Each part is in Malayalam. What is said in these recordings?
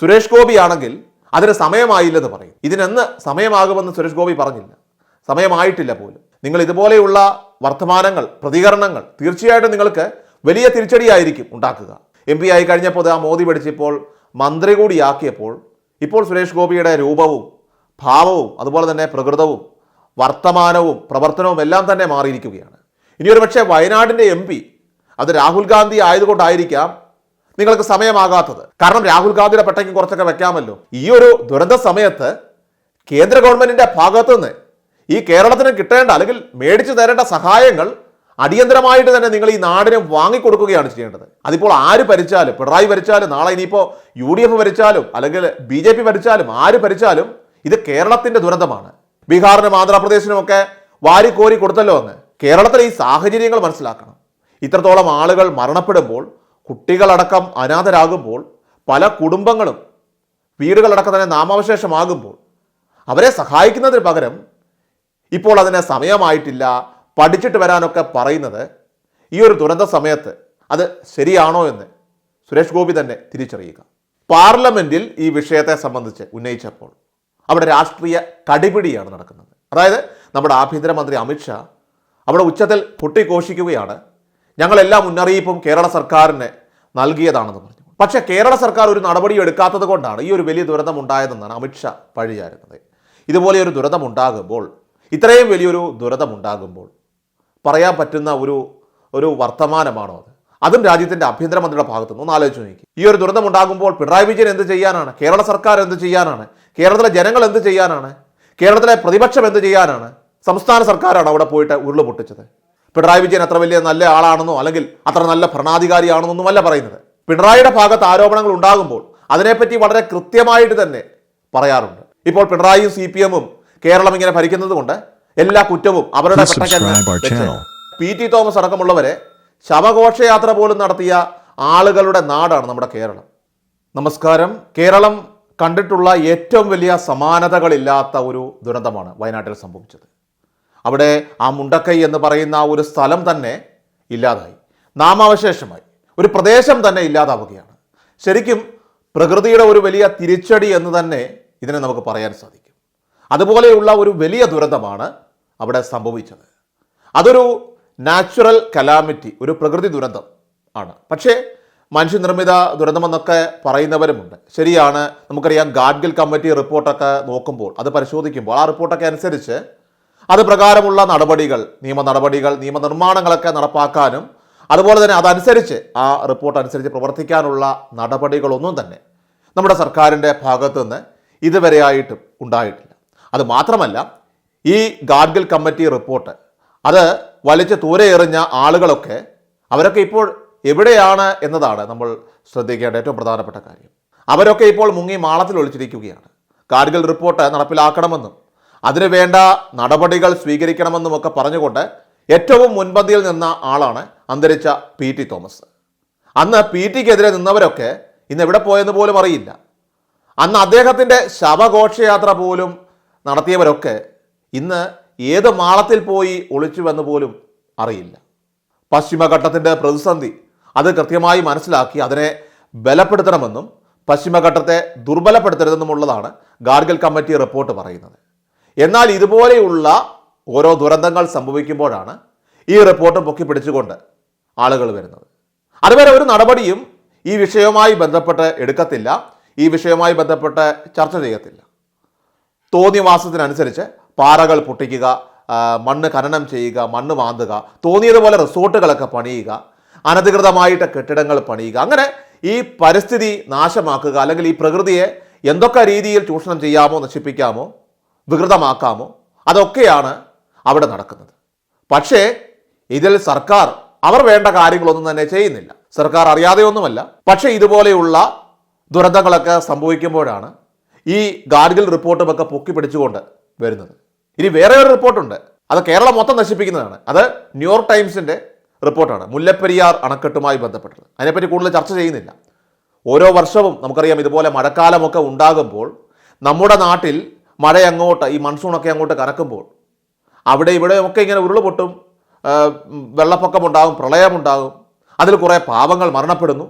സുരേഷ് ഗോപി ആണെങ്കിൽ അതിന് സമയമായില്ലെന്ന് പറയും. ഇതിനെന്ന് സമയമാകുമെന്ന് സുരേഷ് ഗോപി പറഞ്ഞില്ല. സമയമായിട്ടില്ല പോലും. നിങ്ങൾ ഇതുപോലെയുള്ള വർത്തമാനങ്ങൾ പ്രതികരണങ്ങൾ തീർച്ചയായിട്ടും നിങ്ങൾക്ക് വലിയ തിരിച്ചടിയായിരിക്കും ഉണ്ടാക്കുക. എം പി ആയി കഴിഞ്ഞപ്പോൾ ആ മോദി പഠിച്ചപ്പോൾ മന്ത്രി കൂടിയാക്കിയപ്പോൾ ഇപ്പോൾ സുരേഷ് ഗോപിയുടെ രൂപവും ഭാവവും അതുപോലെ തന്നെ പ്രകൃതവും വർത്തമാനവും പ്രവർത്തനവും എല്ലാം തന്നെ മാറിയിരിക്കുകയാണ്. ഇനി ഒരു പക്ഷേ വയനാടിന്റെ എം പി അത് രാഹുൽ ഗാന്ധി ആയതുകൊണ്ടായിരിക്കാം നിങ്ങൾക്ക് സമയമാകാത്തത്. കാരണം രാഹുൽ ഗാന്ധിയുടെ പെട്ടയ്ക്ക് കുറച്ചൊക്കെ വെക്കാമല്ലോ. ഈ ഒരു ദുരന്ത സമയത്ത് കേന്ദ്ര ഗവൺമെന്റിന്റെ ഭാഗത്തു നിന്ന് ഈ കേരളത്തിന് കിട്ടേണ്ട അല്ലെങ്കിൽ മേടിച്ചു തരേണ്ട സഹായങ്ങൾ അടിയന്തരമായിട്ട് തന്നെ നിങ്ങൾ ഈ നാടിന് വാങ്ങിക്കൊടുക്കുകയാണ് ചെയ്യേണ്ടത്. അതിപ്പോൾ ആര് ഭരിച്ചാലും പിണറായി ഭരിച്ചാലും നാളെ ഇനിയിപ്പോൾ യു ഡി എഫ് ഭരിച്ചാലും അല്ലെങ്കിൽ ബി ജെ പി ഭരിച്ചാലും ആര് ഭരിച്ചാലും ഇത് കേരളത്തിന്റെ ദുരന്തമാണ്. ബീഹാറിനും ആന്ധ്രാപ്രദേശിനും ഒക്കെ വാരിക്കോരി കൊടുത്തല്ലോ അങ്ങ്. കേരളത്തിലെ ഈ സാഹചര്യങ്ങൾ മനസ്സിലാക്കണം. ഇത്രത്തോളം ആളുകൾ മരണപ്പെടുമ്പോൾ കുട്ടികളടക്കം അനാഥരാകുമ്പോൾ പല കുടുംബങ്ങളും വീടുകളടക്കം തന്നെ നാമാവശേഷമാകുമ്പോൾ അവരെ സഹായിക്കുന്നതിന് പകരം ഇപ്പോൾ അതിന് സമയമായിട്ടില്ല. പഠിച്ചിട്ട് വരാനൊക്കെ പറയുന്നത് ഈ ഒരു ദുരന്ത സമയത്ത് അത് ശരിയാണോ എന്ന് സുരേഷ് ഗോപി തന്നെ തിരിച്ചറിയുക. പാർലമെന്റിൽ ഈ വിഷയത്തെ സംബന്ധിച്ച് ഉന്നയിച്ചപ്പോൾ അവിടെ രാഷ്ട്രീയ കടിപിടിയാണ് നടക്കുന്നത്. അതായത് നമ്മുടെ ആഭ്യന്തരമന്ത്രി അമിത്ഷാ അവിടെ ഉച്ചത്തിൽ പൊട്ടിഘോഷിക്കുകയാണ് ഞങ്ങളെല്ലാ മുന്നറിയിപ്പും കേരള സർക്കാരിന് നൽകിയതാണെന്ന് പറഞ്ഞു. പക്ഷേ കേരള സർക്കാർ ഒരു നടപടിയും എടുക്കാത്തത് കൊണ്ടാണ് ഈ ഒരു വലിയ ദുരന്തം ഉണ്ടായതെന്നാണ് അമിത്ഷാ പഴിചാരുന്നത്. ഇതുപോലെ ഒരു ദുരന്തം ഉണ്ടാകുമ്പോൾ ഇത്രയും വലിയൊരു ദുരന്തം ഉണ്ടാകുമ്പോൾ പറയാൻ പറ്റുന്ന ഒരു ഒരു വർത്തമാനമാണോ അത്? അതും രാജ്യത്തിന്റെ ആഭ്യന്തരമന്ത്രിയുടെ ഭാഗത്തു നിന്ന് ഒന്ന് ആലോചിച്ച് നോക്കി ഈ ഒരു ദുരന്തം ഉണ്ടാകുമ്പോൾ പിണറായി വിജയൻ എന്ത് ചെയ്യാനാണ്? കേരള സർക്കാർ എന്ത് ചെയ്യാനാണ്? കേരളത്തിലെ ജനങ്ങൾ എന്ത് ചെയ്യാനാണ്? കേരളത്തിലെ പ്രതിപക്ഷം എന്ത് ചെയ്യാനാണ്? സംസ്ഥാന സർക്കാരാണ് അവിടെ പോയിട്ട് ഉരുൾ പൊട്ടിച്ചത്. പിണറായി വിജയൻ അത്ര വലിയ നല്ല ആളാണെന്നോ അല്ലെങ്കിൽ അത്ര നല്ല ഭരണാധികാരിയാണെന്നൊന്നുമല്ല പറയുന്നത്. പിണറായിയുടെ ഭാഗത്ത് ആരോപണങ്ങൾ ഉണ്ടാകുമ്പോൾ അതിനെപ്പറ്റി വളരെ കൃത്യമായിട്ട് തന്നെ പറയാറുണ്ട്. ഇപ്പോൾ പിണറായിയും സി പി എമ്മും കേരളം ഇങ്ങനെ ഭരിക്കുന്നത് കൊണ്ട് എല്ലാ കുറ്റവും അവരുടെ. പി ടി തോമസ് അടക്കമുള്ളവരെ ശവഘോഷയാത്ര പോലും നടത്തിയ ആളുകളുടെ നാടാണ് നമ്മുടെ കേരളം. നമസ്കാരം. കേരളം കണ്ടിട്ടുള്ള ഏറ്റവും വലിയ സമാനതകളില്ലാത്ത ഒരു ദുരന്തമാണ് വയനാട്ടിൽ സംഭവിച്ചത്. അവിടെ ആ മുണ്ടക്കൈ എന്ന് പറയുന്ന ഒരു സ്ഥലം തന്നെ ഇല്ലാതായി. നാമാവശേഷമായി. ഒരു പ്രദേശം തന്നെ ഇല്ലാതാവുകയാണ്. ശരിക്കും പ്രകൃതിയുടെ ഒരു വലിയ തിരിച്ചടി എന്ന് തന്നെ ഇതിനെ നമുക്ക് പറയാൻ സാധിക്കും. അതുപോലെയുള്ള ഒരു വലിയ ദുരന്തമാണ് അവിടെ സംഭവിച്ചത്. അതൊരു നാച്ചുറൽ കലാമിറ്റി ഒരു പ്രകൃതി ദുരന്തം ആണ്. പക്ഷേ മനുഷ്യനിർമ്മിത ദുരന്തമെന്നൊക്കെ പറയുന്നവരുമുണ്ട്. ശരിയാണ് നമുക്കറിയാം ഗാഡ്ഗിൽ കമ്മിറ്റി റിപ്പോർട്ടൊക്കെ നോക്കുമ്പോൾ അത് പരിശോധിക്കുമ്പോൾ ആ റിപ്പോർട്ടൊക്കെ അനുസരിച്ച് അത് പ്രകാരമുള്ള നടപടികൾ നിയമ നടപടികൾ നിയമനിർമ്മാണങ്ങളൊക്കെ നടപ്പാക്കാനും അതുപോലെ തന്നെ അതനുസരിച്ച് ആ റിപ്പോർട്ട് അനുസരിച്ച് പ്രവർത്തിക്കാനുള്ള നടപടികളൊന്നും തന്നെ നമ്മുടെ സർക്കാരിന്റെ ഭാഗത്തു നിന്ന് ഇതുവരെയായിട്ടും ഉണ്ടായിട്ടില്ല. അത് മാത്രമല്ല ഈ ഗാഡ്ഗിൽ കമ്മിറ്റി റിപ്പോർട്ട് അത് വലിച്ച് ദൂരെ എറിഞ്ഞ ആളുകളൊക്കെ അവരൊക്കെ ഇപ്പോൾ എവിടെയാണ് എന്നതാണ് നമ്മൾ ശ്രദ്ധിക്കേണ്ട ഏറ്റവും പ്രധാനപ്പെട്ട കാര്യം. അവരൊക്കെ ഇപ്പോൾ മുങ്ങി മാളത്തിൽ ഒളിച്ചിരിക്കുകയാണ്. ഗാഡ്ഗിൽ റിപ്പോർട്ട് നടപ്പിലാക്കണമെന്നും അതിനു വേണ്ട നടപടികൾ സ്വീകരിക്കണമെന്നും ഒക്കെ പറഞ്ഞുകൊണ്ട് ഏറ്റവും മുൻപന്തിയിൽ നിന്ന ആളാണ് അന്തരിച്ച പി ടി തോമസ്. അന്ന് പി ടിക്കെതിരെ നിന്നവരൊക്കെ ഇന്ന് എവിടെ പോയെന്ന് പോലും അറിയില്ല. അന്ന് അദ്ദേഹത്തിന്റെ ശവഘോഷയാത്ര പോലും നടത്തിയവരൊക്കെ ഇന്ന് ഏത് മാളത്തിൽ പോയി ഒളിച്ചുവെന്ന് പോലും അറിയില്ല. പശ്ചിമഘട്ടത്തിന്റെ പ്രതിസന്ധി അത് കൃത്യമായി മനസ്സിലാക്കി അതിനെ ബലപ്പെടുത്തണമെന്നും പശ്ചിമഘട്ടത്തെ ദുർബലപ്പെടുത്തരുതെന്നുമുള്ളതാണ് ഗാർഗിൽ കമ്മിറ്റി റിപ്പോർട്ട് പറയുന്നത്. എന്നാൽ ഇതുപോലെയുള്ള ഓരോ ദുരന്തങ്ങൾ സംഭവിക്കുമ്പോഴാണ് ഈ റിപ്പോർട്ട് പൊക്കി പിടിച്ചുകൊണ്ട് ആളുകൾ വരുന്നത്. അതുവരെ ഒരു നടപടിയും ഈ വിഷയവുമായി ബന്ധപ്പെട്ട് എടുക്കത്തില്ല. ഈ വിഷയവുമായി ബന്ധപ്പെട്ട് ചർച്ച ചെയ്യത്തില്ല. തോന്നിയവാസത്തിനനുസരിച്ച് പാറകൾ പൊട്ടിക്കുക മണ്ണ് ഖനനം ചെയ്യുക മണ്ണ് മാന്തുക തോന്നിയതുപോലെ റിസോർട്ടുകളൊക്കെ പണിയുക അനധികൃതമായിട്ട് കെട്ടിടങ്ങൾ പണിയുക അങ്ങനെ ഈ പരിസ്ഥിതി നാശമാക്കുക അല്ലെങ്കിൽ ഈ പ്രകൃതിയെ എന്തൊക്കെ രീതിയിൽ ചൂഷണം ചെയ്യാമോ നശിപ്പിക്കാമോ വികൃതമാക്കാമോ? അതൊക്കെയാണ് അവിടെ നടക്കുന്നത്. പക്ഷേ ഇതിൽ സർക്കാർ അവർ വേണ്ട കാര്യങ്ങളൊന്നും തന്നെ ചെയ്യുന്നില്ല. സർക്കാർ അറിയാതെയൊന്നുമല്ല പക്ഷേ ഇതുപോലെയുള്ള ദുരന്തങ്ങളൊക്കെ സംഭവിക്കുമ്പോഴാണ് ഈ ഗാർഗിൽ റിപ്പോർട്ടുമൊക്കെ പൊക്കി പിടിച്ചുകൊണ്ട് വരുന്നത്. ഇനി വേറെ ഒരു റിപ്പോർട്ടുണ്ട്. അത് കേരളം മൊത്തം നശിപ്പിക്കുന്നതാണ്. അത് ന്യൂയോർക്ക് ടൈംസിന്റെ റിപ്പോർട്ടാണ്. മുല്ലപ്പെരിയാർ അണക്കെട്ടുമായി ബന്ധപ്പെട്ടത്. അതിനെപ്പറ്റി കൂടുതൽ ചർച്ച ചെയ്യുന്നില്ല. ഓരോ വർഷവും നമുക്കറിയാം ഇതുപോലെ മഴക്കാലമൊക്കെ ഉണ്ടാകുമ്പോൾ നമ്മുടെ നാട്ടിൽ മഴ അങ്ങോട്ട് ഈ മൺസൂണൊക്കെ അങ്ങോട്ട് കറക്കുമ്പോൾ അവിടെ ഇവിടെ ഒക്കെ ഇങ്ങനെ ഉരുളുപൊട്ടും വെള്ളപ്പൊക്കമുണ്ടാകും പ്രളയമുണ്ടാകും. അതിൽ കുറേ പാവങ്ങൾ മരണപ്പെടുന്നു.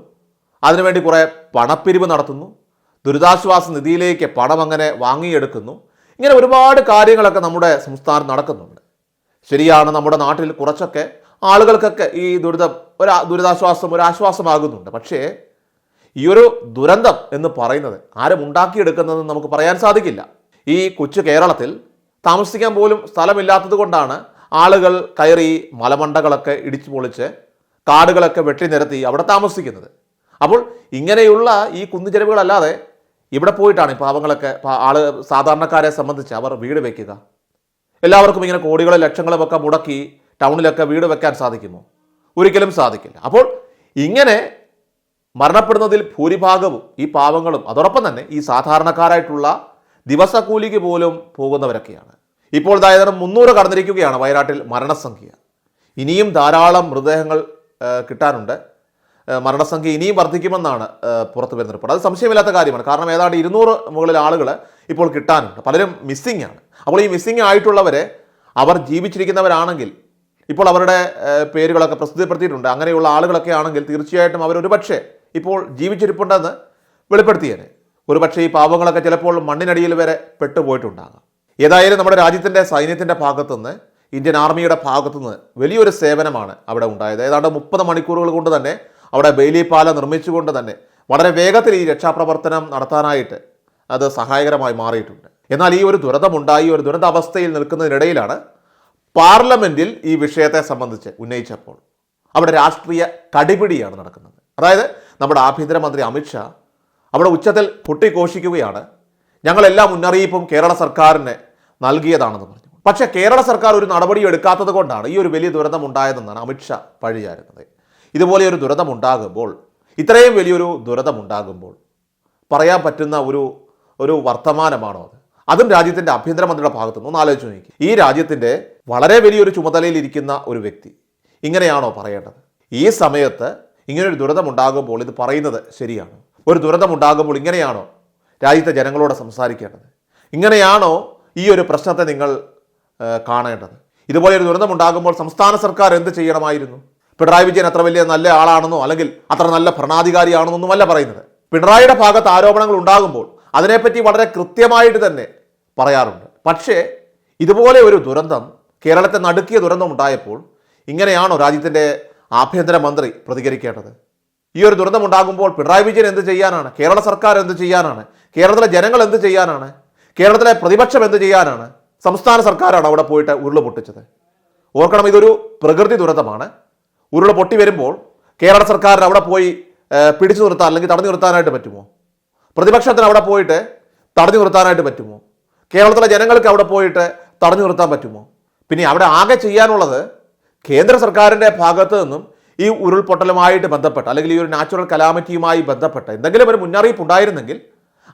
അതിനുവേണ്ടി കുറേ പണപ്പിരിവ് നടത്തുന്നു. ദുരിതാശ്വാസ നിധിയിലേക്ക് പണം അങ്ങനെ വാങ്ങിയെടുക്കുന്നു. ഇങ്ങനെ ഒരുപാട് കാര്യങ്ങളൊക്കെ നമ്മുടെ സംസ്ഥാനം നടക്കുന്നുണ്ട്. ശരിയാണ് നമ്മുടെ നാട്ടിൽ കുറച്ചൊക്കെ ആളുകൾക്കൊക്കെ ഈ ദുരിതം ഒരു ദുരിതാശ്വാസം ഒരു ആശ്വാസമാകുന്നുണ്ട്. പക്ഷേ ഈ ഒരു ദുരന്തം എന്ന് പറയുന്നത് ആരും ഉണ്ടാക്കിയെടുക്കുന്നതെന്ന് നമുക്ക് പറയാൻ സാധിക്കില്ല. ഈ കൊച്ചു കേരളത്തിൽ താമസിക്കാൻ പോലും സ്ഥലമില്ലാത്തത് കൊണ്ടാണ് ആളുകൾ കയറി മലമണ്ടകളൊക്കെ ഇടിച്ചു പൊളിച്ച് കാടുകളൊക്കെ വെട്ടി നിരത്തി അവിടെ താമസിക്കുന്നത്. അപ്പോൾ ഇങ്ങനെയുള്ള ഈ കുന്നുചെരുവുകളല്ലാതെ ഇവിടെ പോയിട്ടാണ് ഈ പാവങ്ങളൊക്കെ ആൾ സാധാരണക്കാരെ സംബന്ധിച്ച് അവർ വീട് വയ്ക്കുക എല്ലാവർക്കും ഇങ്ങനെ കോടികളും ലക്ഷങ്ങളും ഒക്കെ മുടക്കി ടൗണിലൊക്കെ വീട് വെക്കാൻ സാധിക്കുമോ? ഒരിക്കലും സാധിക്കില്ല. അപ്പോൾ ഇങ്ങനെ മരണപ്പെടുന്നതിൽ ഭൂരിഭാഗവും ഈ പാവങ്ങളും അതോടൊപ്പം തന്നെ ഈ സാധാരണക്കാരായിട്ടുള്ള ദിവസക്കൂലിക്ക് പോലും പോകുന്നവരൊക്കെയാണ്. ഇപ്പോൾ ദായതരം മുന്നൂറ് കടന്നിരിക്കുകയാണ് വയനാട്ടിൽ മരണസംഖ്യ. ഇനിയും ധാരാളം മൃതദേഹങ്ങൾ കിട്ടാനുണ്ട്. മരണസംഖ്യ ഇനിയും വർദ്ധിക്കുമെന്നാണ് പുറത്തു വരുന്ന റിപ്പോർട്ട്. അത് സംശയമില്ലാത്ത കാര്യമാണ്. കാരണം ഏതാണ്ട് ഇരുന്നൂറ് മുകളിൽ ആളുകൾ ഇപ്പോൾ കിട്ടാനുണ്ട്. പലരും മിസ്സിംഗ് ആണ്. അപ്പോൾ ഈ മിസ്സിംഗ് ആയിട്ടുള്ളവരെ അവർ ജീവിച്ചിരിക്കുന്നവരാണെങ്കിൽ ഇപ്പോൾ അവരുടെ പേരുകളൊക്കെ പ്രസിദ്ധപ്പെടുത്തിയിട്ടുണ്ട്. അങ്ങനെയുള്ള ആളുകളൊക്കെ ആണെങ്കിൽ തീർച്ചയായിട്ടും അവർ ഒരുപക്ഷെ ഇപ്പോൾ ജീവിച്ചിരിപ്പുണ്ടെന്ന് വെളിപ്പെടുത്തിയേനെ. ഒരുപക്ഷെ ഈ പാവങ്ങളൊക്കെ ചിലപ്പോൾ മണ്ണിനടിയിൽ വരെ പെട്ടുപോയിട്ടുണ്ടാകാം. ഏതായാലും നമ്മുടെ രാജ്യത്തിന്റെ സൈന്യത്തിന്റെ ഭാഗത്തുനിന്ന് ഇന്ത്യൻ ആർമിയുടെ ഭാഗത്തുനിന്ന് വലിയൊരു സേവനമാണ് അവിടെ ഉണ്ടായത്. ഏതാണ്ട് മുപ്പത് മണിക്കൂറുകൾ കൊണ്ട് തന്നെ അവിടെ ബെയിലി പാല നിർമ്മിച്ചുകൊണ്ട് തന്നെ വളരെ വേഗത്തിൽ ഈ രക്ഷാപ്രവർത്തനം നടത്താനായിട്ട് അത് സഹായകരമായി മാറിയിട്ടുണ്ട്. എന്നാൽ ഈ ഒരു ദുരന്തമുണ്ടായി ഒരു ദുരന്താവസ്ഥയിൽ നിൽക്കുന്നതിനിടയിലാണ് പാർലമെന്റിൽ ഈ വിഷയത്തെ സംബന്ധിച്ച് ഉന്നയിച്ചപ്പോൾ അവിടെ രാഷ്ട്രീയ കടിപിടിയാണ് നടക്കുന്നത്. അതായത് നമ്മുടെ ആഭ്യന്തരമന്ത്രി അമിത്ഷാ അവിടെ ഉച്ചത്തിൽ പൊട്ടിഘോഷിക്കുകയാണ്. ഞങ്ങളെല്ലാ മുന്നറിയിപ്പും കേരള സർക്കാരിന് നൽകിയതാണെന്ന് പറഞ്ഞു. പക്ഷേ കേരള സർക്കാർ ഒരു നടപടി എടുക്കാത്തത് കൊണ്ടാണ് ഈ ഒരു വലിയ ദുരന്തം ഉണ്ടായതെന്നാണ് അമിത്ഷാ പഴിചാരുന്നത് ഇതുപോലെ ഒരു ദുരന്തം ഉണ്ടാകുമ്പോൾ ഇത്രയും വലിയൊരു ദുരന്തം ഉണ്ടാകുമ്പോൾ പറയാൻ പറ്റുന്ന ഒരു ഒരു വർത്തമാനമാണോ അത്? അതും രാജ്യത്തിന്റെ ആഭ്യന്തരമന്ത്രിയുടെ ഭാഗത്തുനിന്ന് ഒന്ന് ആലോചിച്ച് നോക്കി. ഈ രാജ്യത്തിന്റെ വളരെ വലിയൊരു ചുമതലയിൽ ഇരിക്കുന്ന ഒരു വ്യക്തി ഇങ്ങനെയാണോ പറയേണ്ടത്? ഈ സമയത്ത് ഇങ്ങനൊരു ദുരന്തം ഉണ്ടാകുമ്പോൾ ഇത് പറയുന്നത് ശരിയാണ്? ഒരു ദുരന്തം ഉണ്ടാകുമ്പോൾ ഇങ്ങനെയാണോ രാജ്യത്തെ ജനങ്ങളോട് സംസാരിക്കേണ്ടത്? ഇങ്ങനെയാണോ ഈ ഒരു പ്രശ്നത്തെ നിങ്ങൾ കാണേണ്ടത്? ഇതുപോലെ ഒരു ദുരന്തം ഉണ്ടാകുമ്പോൾ സംസ്ഥാന സർക്കാർ എന്ത് ചെയ്യണമായിരുന്നു? പിണറായി വിജയൻ അത്ര വലിയ നല്ല ആളാണെന്നോ അല്ലെങ്കിൽ അത്ര നല്ല ഭരണാധികാരിയാണെന്നൊന്നും അല്ല പറയുന്നത്. പിണറായിയുടെ ഭാഗത്ത് ആരോപണങ്ങൾ ഉണ്ടാകുമ്പോൾ അതിനെപ്പറ്റി വളരെ കൃത്യമായിട്ട് തന്നെ പറയാറുണ്ട്. പക്ഷേ ഇതുപോലെ ഒരു ദുരന്തം കേരളത്തെ നടുക്കിയ ദുരന്തം ഉണ്ടായപ്പോൾ ഇങ്ങനെയാണോ രാജ്യത്തിന്റെ ആഭ്യന്തരമന്ത്രി പ്രതികരിക്കേണ്ടത്? ഈ ഒരു ദുരന്തം ഉണ്ടാകുമ്പോൾ പിണറായി വിജയൻ എന്ത് ചെയ്യാനാണ്? കേരള സർക്കാർ എന്ത് ചെയ്യാനാണ്? കേരളത്തിലെ ജനങ്ങൾ എന്ത് ചെയ്യാനാണ്? കേരളത്തിലെ പ്രതിപക്ഷം എന്ത് ചെയ്യാനാണ്? സംസ്ഥാന സർക്കാരാണ് അവിടെ പോയിട്ട് ഉരുൾ പൊട്ടിച്ചത്. ഓർക്കണം ഇതൊരു പ്രകൃതി ദുരന്തമാണ്. ഉരുൾ പൊട്ടി വരുമ്പോൾ കേരള സർക്കാരിന് അവിടെ പോയി പിടിച്ചു നിർത്താൻ അല്ലെങ്കിൽ തടഞ്ഞു നിർത്താനായിട്ട് പറ്റുമോ? പ്രതിപക്ഷത്തിന് അവിടെ പോയിട്ട് തടഞ്ഞു നിർത്താനായിട്ട് പറ്റുമോ? കേരളത്തിലെ ജനങ്ങൾക്ക് അവിടെ പോയിട്ട് തടഞ്ഞു നിർത്താൻ പറ്റുമോ? പിന്നെ അവിടെ ആകെ ചെയ്യാനുള്ളത് കേന്ദ്ര സർക്കാരിന്റെ ഭാഗത്തു നിന്നും ഈ ഉരുൾപൊട്ടലുമായിട്ട് ബന്ധപ്പെട്ട അല്ലെങ്കിൽ ഈ ഒരു നാച്ചുറൽ കലാമിറ്റിയുമായി ബന്ധപ്പെട്ട എന്തെങ്കിലും ഒരു മുന്നറിയിപ്പ് ഉണ്ടായിരുന്നെങ്കിൽ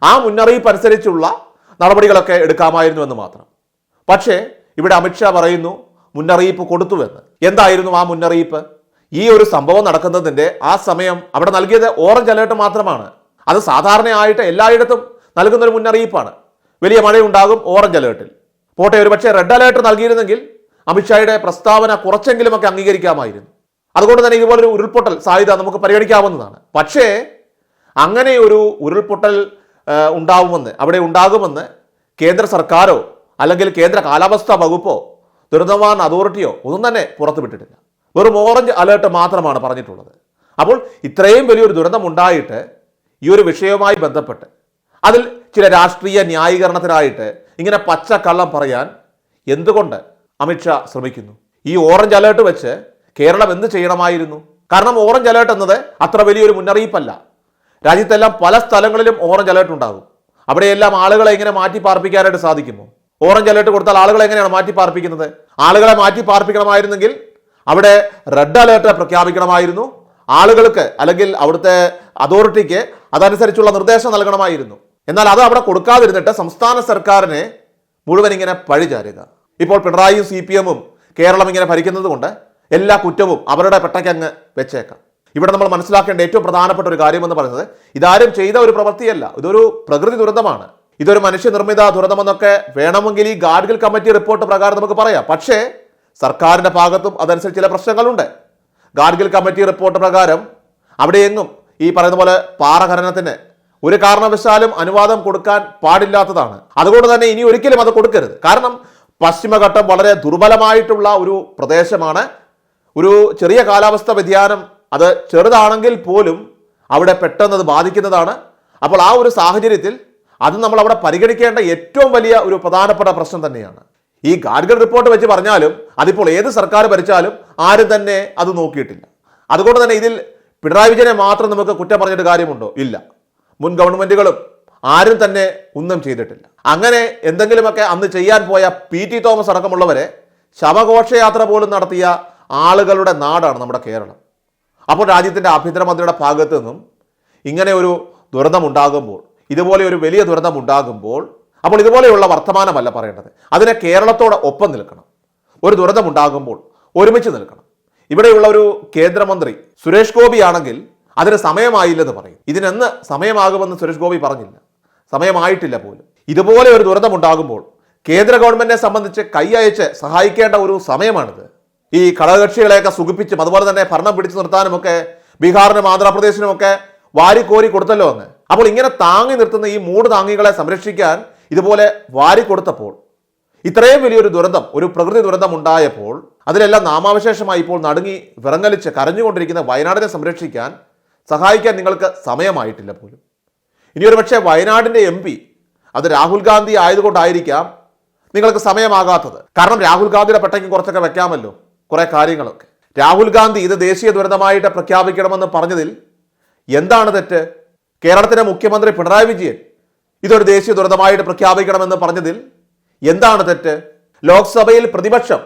ആ മുന്നറിയിപ്പ് അനുസരിച്ചുള്ള നടപടികളൊക്കെ എടുക്കാമായിരുന്നു എന്ന് മാത്രം. പക്ഷേ ഇവിടെ അമിത്ഷാ പറയുന്നു മുന്നറിയിപ്പ് കൊടുത്തുവെന്ന്. എന്തായിരുന്നു ആ മുന്നറിയിപ്പ്? ഈ ഒരു സംഭവം നടക്കുന്നതിന്റെ ആ സമയം അവിടെ നൽകിയത് ഓറഞ്ച് അലേർട്ട് മാത്രമാണ്. അത് സാധാരണയായിട്ട് എല്ലായിടത്തും നൽകുന്ന ഒരു മുന്നറിയിപ്പാണ്. വലിയ മഴയുണ്ടാകും ഓറഞ്ച് അലേർട്ടിൽ പോട്ടെ ഒരു പക്ഷേ റെഡ് അലേർട്ട് നൽകിയിരുന്നെങ്കിൽ അമിത്ഷായുടെ പ്രസ്താവന കുറച്ചെങ്കിലുമൊക്കെ അംഗീകരിക്കാമായിരുന്നു. അതുകൊണ്ട് തന്നെ ഇതുപോലൊരു ഉരുൾപൊട്ടൽ സാധ്യത നമുക്ക് പരിഗണിക്കാവുന്നതാണ്. പക്ഷേ അങ്ങനെ ഒരു ഉരുൾപൊട്ടൽ ഉണ്ടാവുമെന്ന് അവിടെ ഉണ്ടാകുമെന്ന് കേന്ദ്ര സർക്കാരോ അല്ലെങ്കിൽ കേന്ദ്ര കാലാവസ്ഥാ വകുപ്പോ ദുരന്തനിവാരണ അതോറിറ്റിയോ ഒന്നും തന്നെ പുറത്തുവിട്ടിട്ടില്ല. വെറും ഓറഞ്ച് അലേർട്ട് മാത്രമാണ് പറഞ്ഞിട്ടുള്ളത്. അപ്പോൾ ഇത്രയും വലിയൊരു ദുരന്തം ഉണ്ടായിട്ട് ഈ ഒരു വിഷയവുമായി ബന്ധപ്പെട്ട് അതിൽ ചില രാഷ്ട്രീയ ന്യായീകരണത്തിനായിട്ട് ഇങ്ങനെ പച്ചക്കള്ളം പറയാൻ എന്തുകൊണ്ട് അമിത്ഷാ ശ്രമിക്കുന്നു? ഈ ഓറഞ്ച് അലേർട്ട് വെച്ച് കേരളം എന്ത് ചെയ്യണമായിരുന്നു? കാരണം ഓറഞ്ച് അലേർട്ട് എന്നത് അത്ര വലിയൊരു മുന്നറിയിപ്പല്ല. രാജ്യത്തെല്ലാം പല സ്ഥലങ്ങളിലും ഓറഞ്ച് അലേർട്ട് ഉണ്ടാകും. അവിടെയെല്ലാം ആളുകളെ എങ്ങനെ മാറ്റി പാർപ്പിക്കാനായിട്ട് സാധിക്കുന്നു? ഓറഞ്ച് അലേർട്ട് കൊടുത്താൽ ആളുകളെ എങ്ങനെയാണ് മാറ്റി പാർപ്പിക്കുന്നത്? ആളുകളെ മാറ്റി പാർപ്പിക്കണമായിരുന്നെങ്കിൽ അവിടെ റെഡ് അലേർട്ട് പ്രഖ്യാപിക്കണമായിരുന്നു. ആളുകൾക്ക് അല്ലെങ്കിൽ അവിടുത്തെ അതോറിറ്റിക്ക് അതനുസരിച്ചുള്ള നിർദ്ദേശം നൽകണമായിരുന്നു. എന്നാൽ അത് അവിടെ കൊടുക്കാതിരുന്നിട്ട് സംസ്ഥാന സർക്കാരിനെ മുഴുവൻ ഇങ്ങനെ പഴിചാരുക. ഇപ്പോൾ പിണറായിയും സി പി എമ്മും കേരളം ഇങ്ങനെ ഭരിക്കുന്നത് കൊണ്ട് എല്ലാ കുറ്റവും അവരുടെ പെട്ടയ്ക്കങ്ങ് വെച്ചേക്കാം. ഇവിടെ നമ്മൾ മനസ്സിലാക്കേണ്ട ഏറ്റവും പ്രധാനപ്പെട്ട ഒരു കാര്യമെന്ന് പറയുന്നത് ഇതാരും ചെയ്ത ഒരു പ്രവൃത്തിയല്ല. ഇതൊരു പ്രകൃതി ദുരന്തമാണ്. ഇതൊരു മനുഷ്യനിർമ്മിത ദുരന്തമെന്നൊക്കെ വേണമെങ്കിൽ ഈ ഗാഡ്ഗിൽ കമ്മിറ്റി റിപ്പോർട്ട് പ്രകാരം നമുക്ക് പറയാം. പക്ഷേ സർക്കാരിന്റെ ഭാഗത്തും അതനുസരിച്ച് ചില പ്രശ്നങ്ങളുണ്ട്. ഗാഡ്ഗിൽ കമ്മിറ്റി റിപ്പോർട്ട് പ്രകാരം അവിടെയെങ്ങും ഈ പറയുന്ന പോലെ പാറ ഖനനത്തിന് ഒരു കാരണവശാലും അനുവാദം കൊടുക്കാൻ പാടില്ലാത്തതാണ്. അതുകൊണ്ട് തന്നെ ഇനി ഒരിക്കലും അത് കൊടുക്കരുത്. കാരണം പശ്ചിമഘട്ടം വളരെ ദുർബലമായിട്ടുള്ള ഒരു പ്രദേശമാണ്. ഒരു ചെറിയ കാലാവസ്ഥ വ്യതിയാനം അത് ചെറുതാണെങ്കിൽ പോലും അവിടെ പെട്ടെന്ന് അത് ബാധിക്കുന്നതാണ്. അപ്പോൾ ആ ഒരു സാഹചര്യത്തിൽ അത് നമ്മൾ അവിടെ പരിഗണിക്കേണ്ട ഏറ്റവും വലിയ ഒരു പ്രധാനപ്പെട്ട പ്രശ്നം തന്നെയാണ്. ഈ ഗാഡ്ഗർ റിപ്പോർട്ട് വെച്ച് പറഞ്ഞാലും അതിപ്പോൾ ഏത് സർക്കാർ ഭരിച്ചാലും ആരും തന്നെ അത് നോക്കിയിട്ടില്ല. അതുകൊണ്ട് തന്നെ ഇതിൽ പിണറായി വിജയനെ മാത്രം നമുക്ക് കുറ്റം പറഞ്ഞിട്ട് കാര്യമുണ്ടോ? ഇല്ല. മുൻ ഗവൺമെന്റുകളും ആരും തന്നെ ഒന്നും ചെയ്തിട്ടില്ല. അങ്ങനെ എന്തെങ്കിലുമൊക്കെ അന്ന് ചെയ്യാൻ പോയ പി ടി തോമസ് അടക്കമുള്ളവരെ ശവഘോഷയാത്ര പോലും നടത്തിയ ആളുകളുടെ നാടാണ് നമ്മുടെ കേരളം. അപ്പോൾ രാജ്യത്തിന്റെ ആഭ്യന്തരമന്ത്രിയുടെ ഭാഗത്തു നിന്നും ഇങ്ങനെ ഒരു ദുരന്തമുണ്ടാകുമ്പോൾ ഇതുപോലെ ഒരു വലിയ ദുരന്തമുണ്ടാകുമ്പോൾ അപ്പോൾ ഇതുപോലെയുള്ള വർത്തമാനമല്ല പറയേണ്ടത്. അതിനെ കേരളത്തോട് ഒപ്പം നിൽക്കണം. ഒരു ദുരന്തമുണ്ടാകുമ്പോൾ ഒരുമിച്ച് നിൽക്കണം. ഇവിടെയുള്ള ഒരു കേന്ദ്രമന്ത്രി സുരേഷ് ഗോപി ആണെങ്കിൽ അതിന് സമയമായില്ലെന്ന് പറയും. ഇതിനെന്ന് സമയമാകുമെന്ന് സുരേഷ് ഗോപി പറഞ്ഞില്ല. സമയമായിട്ടില്ല പോലും. ഇതുപോലെ ഒരു ദുരന്തമുണ്ടാകുമ്പോൾ കേന്ദ്ര ഗവൺമെന്റിനെ സംബന്ധിച്ച് കൈ അയച്ച് സഹായിക്കേണ്ട ഒരു സമയമാണിത്. ഈ ഘടകകക്ഷികളെയൊക്കെ സുഖിപ്പിച്ചും അതുപോലെ തന്നെ ഭരണം പിടിച്ചു നിർത്താനുമൊക്കെ ബീഹാറിനും ആന്ധ്രാപ്രദേശിനുമൊക്കെ വാരിക്കോരി കൊടുത്തല്ലോ എന്ന്. അപ്പോൾ ഇങ്ങനെ താങ്ങി നിർത്തുന്ന ഈ മൂട് താങ്ങികളെ സംരക്ഷിക്കാൻ ഇതുപോലെ വാരി കൊടുത്തപ്പോൾ ഇത്രയും വലിയൊരു ദുരന്തം ഒരു പ്രകൃതി ദുരന്തം ഉണ്ടായപ്പോൾ അതിലെല്ലാം നാമാവശേഷമായി ഇപ്പോൾ നടുങ്ങി വിറങ്ങലിച്ച് കരഞ്ഞുകൊണ്ടിരിക്കുന്ന വയനാടിനെ സംരക്ഷിക്കാൻ സഹായിക്കാൻ നിങ്ങൾക്ക് സമയമായിട്ടില്ല പോലും. ഇനി ഒരു പക്ഷേ വയനാടിന്റെ എം പി അത് രാഹുൽ ഗാന്ധി ആയതുകൊണ്ടായിരിക്കാം നിങ്ങൾക്ക് സമയമാകാത്തത്. കാരണം രാഹുൽ ഗാന്ധിയുടെ പെട്ടയ്ക്ക് കുറച്ചൊക്കെ വെക്കാമല്ലോ. കുറെ കാര്യങ്ങളൊക്കെ. രാഹുൽ ഗാന്ധി ഇത് ദേശീയ ദുരന്തമായിട്ട് പ്രഖ്യാപിക്കണമെന്ന് പറഞ്ഞതിൽ എന്താണ് തെറ്റ്? കേരളത്തിലെ മുഖ്യമന്ത്രി പിണറായി വിജയൻ ഇതൊരു ദേശീയ ദുരന്തമായിട്ട് പ്രഖ്യാപിക്കണമെന്ന് പറഞ്ഞതിൽ എന്താണ് തെറ്റ്? ലോക്സഭയിൽ പ്രതിപക്ഷം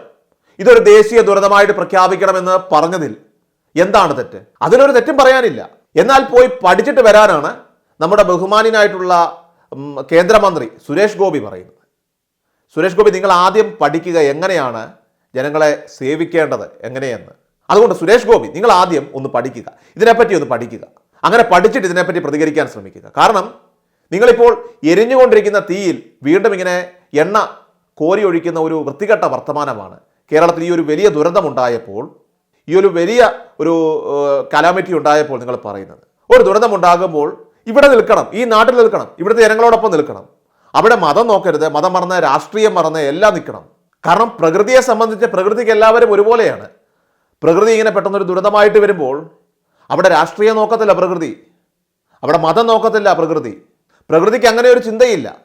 ഇതൊരു ദേശീയ ദുരന്തമായിട്ട് പ്രഖ്യാപിക്കണമെന്ന് പറഞ്ഞതിൽ എന്താണ് തെറ്റ്? അതിനൊരു തെറ്റും പറയാനില്ല. എന്നാൽ പോയി പഠിച്ചിട്ട് വരാനാണ് നമ്മുടെ ബഹുമാനിനായിട്ടുള്ള കേന്ദ്രമന്ത്രി സുരേഷ് ഗോപി പറയുന്നത്. സുരേഷ് ഗോപി നിങ്ങൾ ആദ്യം പഠിക്കുക എങ്ങനെയാണ് ജനങ്ങളെ സേവിക്കേണ്ടത് എങ്ങനെയെന്ന്? അതുകൊണ്ട് സുരേഷ് ഗോപി നിങ്ങൾ ആദ്യം ഒന്ന് പഠിക്കുക. ഇതിനെപ്പറ്റി ഒന്ന് പഠിക്കുക. അങ്ങനെ പഠിച്ചിട്ട് ഇതിനെപ്പറ്റി പ്രതികരിക്കാൻ ശ്രമിക്കുക. കാരണം നിങ്ങളിപ്പോൾ എരിഞ്ഞുകൊണ്ടിരിക്കുന്ന തീയിൽ വീണ്ടും ഇങ്ങനെ എണ്ണ കോരി ഒഴിക്കുന്ന ഒരു വൃത്തികെട്ട വർത്തമാനമാണ്. കേരളത്തിൽ ഈ ഒരു വലിയ ദുരന്തമുണ്ടായപ്പോൾ ഈ ഒരു വലിയ ഒരു കലാമിറ്റി ഉണ്ടായപ്പോൾ നിങ്ങൾ പറയുന്നത്. ഒരു ദുരന്തമുണ്ടാകുമ്പോൾ ഇവിടെ നിൽക്കണം ഈ നാട്ടിൽ നിൽക്കണം ഇവിടുത്തെ ജനങ്ങളോടൊപ്പം നിൽക്കണം. അവിടെ മതം നോക്കരുത് മതം മറന്ന് രാഷ്ട്രീയം മറന്ന് എല്ലാം നിൽക്കണം. കാരണം പ്രകൃതിയെ സംബന്ധിച്ച് പ്രകൃതിക്ക് എല്ലാവരും ഒരുപോലെയാണ്. പ്രകൃതി ഇങ്ങനെ പെട്ടെന്നൊരു ദുരന്തമായിട്ട് വരുമ്പോൾ അവിടെ രാഷ്ട്രീയ നോക്കത്തില്ല പ്രകൃതി. അവിടെ മതം നോക്കത്തില്ല പ്രകൃതി. പ്രകൃതിക്ക് അങ്ങനെ ഒരു ചിന്തയില്ല.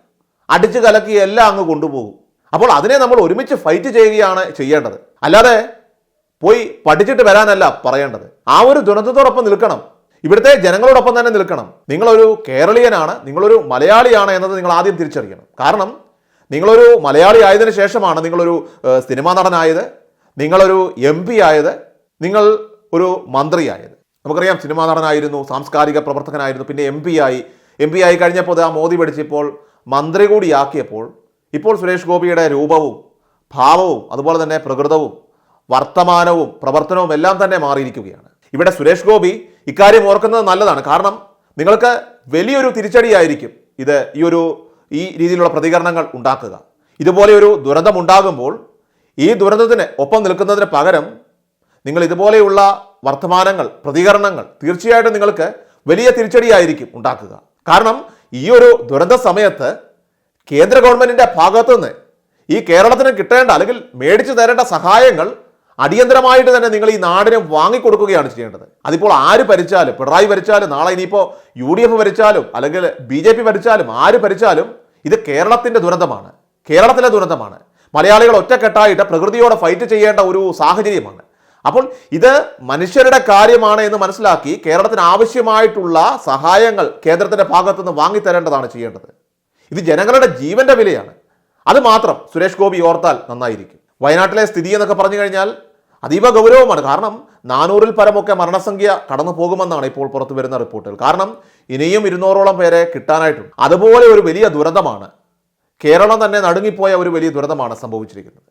അടിച്ചു കലക്കി എല്ലാം അങ്ങ് കൊണ്ടുപോകും. അപ്പോൾ അതിനെ നമ്മൾ ഒരുമിച്ച് ഫൈറ്റ് ചെയ്യുകയാണ് ചെയ്യേണ്ടത്. അല്ലാതെ പോയി പഠിച്ചിട്ട് വരാനല്ല പറയേണ്ടത്. ആ ഒരു ദുരന്തത്തോടൊപ്പം നിൽക്കണം. ഇവിടുത്തെ ജനങ്ങളോടൊപ്പം തന്നെ നിൽക്കണം. നിങ്ങളൊരു കേരളീയനാണ് നിങ്ങളൊരു മലയാളിയാണ് എന്നത് നിങ്ങൾ ആദ്യം തിരിച്ചറിയണം. കാരണം നിങ്ങളൊരു മലയാളി ആയതിനു ശേഷമാണ് നിങ്ങളൊരു സിനിമാ നടനായത്. നിങ്ങളൊരു എം പി ആയത്. നിങ്ങൾ ഒരു മന്ത്രിയായത്. നമുക്കറിയാം സിനിമാ നടനായിരുന്നു സാംസ്കാരിക പ്രവർത്തകനായിരുന്നു പിന്നെ എം പി ആയി. എം പി ആയി കഴിഞ്ഞപ്പോൾ ആ മോദി പഠിച്ചപ്പോൾ മന്ത്രി കൂടിയാക്കിയപ്പോൾ ഇപ്പോൾ സുരേഷ് ഗോപിയുടെ രൂപവും ഭാവവും അതുപോലെ തന്നെ പ്രകൃതവും വർത്തമാനവും പ്രവർത്തനവും എല്ലാം തന്നെ മാറിയിരിക്കുകയാണ്. ഇവിടെ സുരേഷ് ഗോപി ഇക്കാര്യം ഓർക്കുന്നത് നല്ലതാണ്. കാരണം നിങ്ങൾക്ക് വലിയൊരു തിരിച്ചടിയായിരിക്കും ഇത് ഈ ഒരു ഈ രീതിയിലുള്ള പ്രതികരണങ്ങൾ ഉണ്ടാക്കുക. ഇതുപോലെ ഒരു ദുരന്തം ഉണ്ടാകുമ്പോൾ ഈ ദുരന്തത്തിന് ഒപ്പം നിൽക്കുന്നതിന് പകരം നിങ്ങൾ ഇതുപോലെയുള്ള വർത്തമാനങ്ങൾ പ്രതികരണങ്ങൾ തീർച്ചയായിട്ടും നിങ്ങൾക്ക് വലിയ തിരിച്ചടിയായിരിക്കും ഉണ്ടാക്കുക. കാരണം ഈ ഒരു ദുരന്ത സമയത്ത് കേന്ദ്ര ഗവൺമെന്റിന്റെ ഭാഗത്തുനിന്ന് ഈ കേരളത്തിന് കിട്ടേണ്ട അല്ലെങ്കിൽ മേടിച്ചു തരേണ്ട സഹായങ്ങൾ അടിയന്തരമായിട്ട് തന്നെ നിങ്ങൾ ഈ നാടിനെ വാങ്ങിക്കൊടുക്കുകയാണ് ചെയ്യേണ്ടത്. അതിപ്പോൾ ആര് ഭരിച്ചാലും പിണറായി ഭരിച്ചാലും നാളെ ഇനിയിപ്പോൾ യു ഡി എഫ് ഭരിച്ചാലും അല്ലെങ്കിൽ ബി ജെ പി ഭരിച്ചാലും ആര് ഭരിച്ചാലും ഇത് കേരളത്തിന്റെ ദുരന്തമാണ്. കേരളത്തിലെ ദുരന്തമാണ്. മലയാളികൾ ഒറ്റക്കെട്ടായിട്ട് പ്രകൃതിയോട് ഫൈറ്റ് ചെയ്യേണ്ട ഒരു സാഹചര്യമാണ്. അപ്പോൾ ഇത് മനുഷ്യരുടെ കാര്യമാണ് എന്ന് മനസ്സിലാക്കി കേരളത്തിന് ആവശ്യമായിട്ടുള്ള സഹായങ്ങൾ കേന്ദ്രത്തിന്റെ ഭാഗത്തുനിന്ന് വാങ്ങിത്തരേണ്ടതാണ് ചെയ്യേണ്ടത്. ഇത് ജനങ്ങളുടെ ജീവന്റെ വിലയാണ്. അത് മാത്രം സുരേഷ് ഗോപി ഓർത്താൽ നന്നായിരിക്കും. വയനാട്ടിലെ സ്ഥിതി എന്നൊക്കെ പറഞ്ഞു കഴിഞ്ഞാൽ അതീവ ഗൗരവമാണ്. കാരണം നാനൂറിൽ പരമൊക്കെ മരണസംഖ്യ കടന്നു പോകുമെന്നാണ് ഇപ്പോൾ പുറത്തു വരുന്ന റിപ്പോർട്ടുകൾ. കാരണം ഇനിയും ഇരുന്നൂറോളം പേരെ കിട്ടാനായിട്ടുണ്ട്. അതുപോലെ ഒരു വലിയ ദുരന്തമാണ്. കേരളം തന്നെ നടുങ്ങിപ്പോയ ഒരു വലിയ ദുരന്തമാണ് സംഭവിച്ചിരിക്കുന്നത്.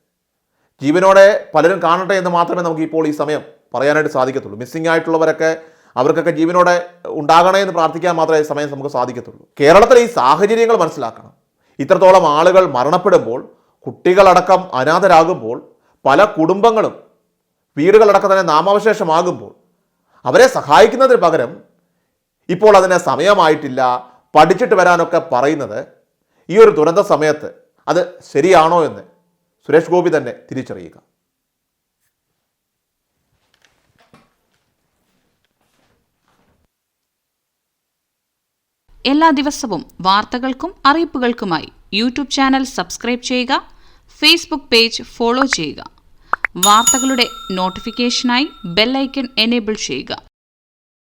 ജീവനോടെ പലരും കാണട്ടെ എന്ന് മാത്രമേ നമുക്ക് ഇപ്പോൾ ഈ സമയം പറയാനായിട്ട് സാധിക്കത്തുള്ളൂ. മിസ്സിംഗ് ആയിട്ടുള്ളവരൊക്കെ അവർക്കൊക്കെ ജീവനോടെ ഉണ്ടാകണേ എന്ന് പ്രാർത്ഥിക്കാൻ മാത്രമേ ഈ സമയം നമുക്ക് സാധിക്കത്തുള്ളൂ. കേരളത്തിലെ ഈ സാഹചര്യങ്ങൾ മനസ്സിലാക്കണം. ഇത്രത്തോളം ആളുകൾ മരണപ്പെടുമ്പോൾ കുട്ടികളടക്കം അനാഥരാകുമ്പോൾ പല കുടുംബങ്ങളും വീടുകളടക്കം തന്നെ നാമാവശേഷമാകുമ്പോൾ അവരെ സഹായിക്കുന്നതിന് പകരം ഇപ്പോൾ അതിന് സമയമായിട്ടില്ല. പഠിച്ചിട്ട് വരാനൊക്കെ പറയുന്നത് ഈ ഒരു ദുരന്ത സമയത്ത് അത് ശരിയാണോ എന്ന് സുരേഷ് ഗോപി തന്നെ തിരിച്ചറിയുക. എല്ലാ ദിവസവും വാർത്തകൾക്കും അറിയിപ്പുകൾക്കുമായി യൂട്യൂബ് ചാനൽ സബ്സ്ക്രൈബ് ചെയ്യുക ഫേസ്ബുക്ക് പേജ് ഫോളോ ചെയ്യുക. വാർത്തകളുടെ നോട്ടിഫിക്കേഷനായി ബെല്ലൈക്കൺ എനേബിൾ ചെയ്യുക.